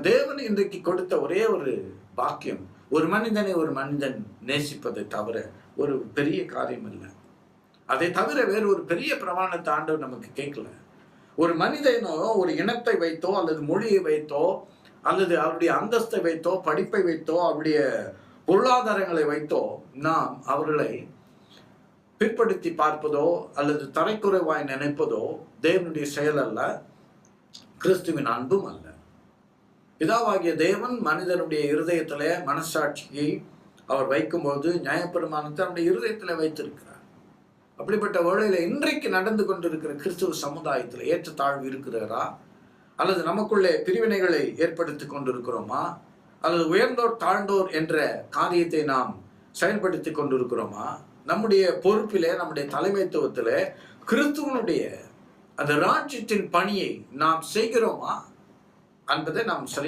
தேவன் இன்றைக்கு கொடுத்த ஒரே ஒரு பாக்கியம் ஒரு மனிதனை ஒரு மனிதன் நேசிப்பதை தவிர ஒரு பெரிய காரியம் இல்லை. அதை தவிர வேறு ஒரு பெரிய பிரமாணத்தை ஆண்டவர் நமக்கு கேட்கல. ஒரு மனிதனோ ஒரு இனத்தை வைத்தோ அல்லது மொழியை வைத்தோ அல்லது அவருடைய அந்தஸ்தை வைத்தோ படிப்பை வைத்தோ அவருடைய பொருளாதாரங்களை வைத்தோ நாம் அவர்களை பிற்படுத்தி பார்ப்பதோ அல்லது தரைக்குறைவாய் நினைப்பதோ தேவனுடைய செயல் அல்ல கிறிஸ்துவின் அன்பும் அல்ல. பிதாவாகிய தேவன் மனிதனுடைய இருதயத்திலே மனசாட்சியை அவர் வைக்கும்போது நியாயப்பெருமானத்தை அவருடைய இருதயத்தில் வைத்திருக்கிறார். அப்படிப்பட்ட வேளையில் இன்றைக்கு நடந்து கொண்டிருக்கிற கிறிஸ்துவ சமுதாயத்தில் ஏற்றத்தாழ்வு இருக்கிறாரா அல்லது நமக்குள்ளே பிரிவினைகளை ஏற்படுத்தி கொண்டிருக்கிறோமா? அல்லது உயர்ந்தோர் தாழ்ந்தோர் என்ற காரியத்தை நாம் செயல்படுத்தி கொண்டிருக்கிறோமா? நம்முடைய பொறுப்பிலே நம்முடைய தலைமைத்துவத்தில் கிறிஸ்துவனுடைய அந்த ராஜ்யத்தின் பணியை நாம் செய்கிறோமா? என்பதை நாம் சரி